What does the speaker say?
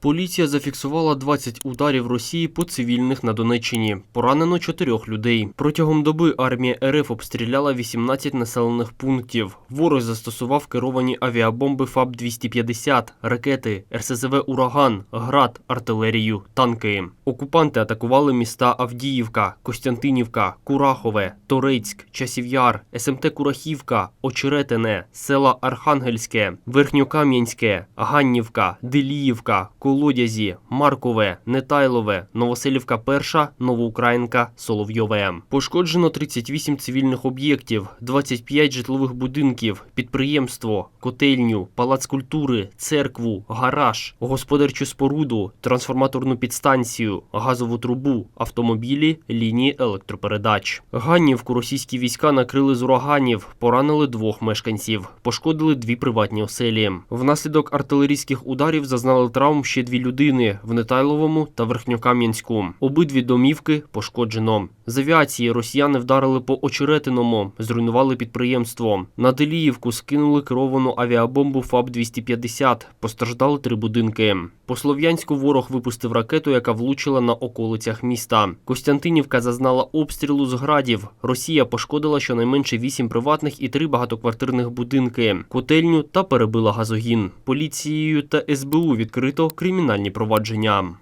Поліція зафіксувала 20 ударів Росії по цивільних на Донеччині. Поранено чотирьох людей. Протягом доби армія РФ обстріляла 18 населених пунктів. Ворог застосував керовані авіабомби ФАБ-250, ракети, РСЗВ «Ураган», град, артилерію, танки. Окупанти атакували міста Авдіївка, Костянтинівка, Курахове, Торецьк, Часів'яр, СМТ Курахівка, Очеретине, села Архангельське, Верхньокам'янське, Ганнівка, Деліївка, Колодязі, Маркове, Нетайлове, Новоселівка Перша, Новоукраїнка, Соловйове. Пошкоджено 38 цивільних об'єктів, 25 житлових будинків, підприємство, котельню, палац культури, церкву, гараж, господарчу споруду, трансформаторну підстанцію, газову трубу, автомобілі, лінії електропередач. Ганнівку російські війська накрили з ураганів, поранили двох мешканців, пошкодили дві приватні оселі. Внаслідок артилерійських ударів зазнали травм ще дві людини в Нетайловому та Верхньокам'янську. Обидві домівки пошкоджено. З авіації росіяни вдарили по очеретиному, зруйнували підприємство. На Деліївку скинули керовану авіабомбу ФАБ-250. Постраждали три будинки. По Слов'янську ворог випустив ракету, яка влучила на околицях міста. Костянтинівка зазнала обстрілу з градів. Росія пошкодила щонайменше вісім приватних і три багатоквартирних будинки, котельню та перебила газогін. Поліцією та СБУ відкрито кримінальні провадження.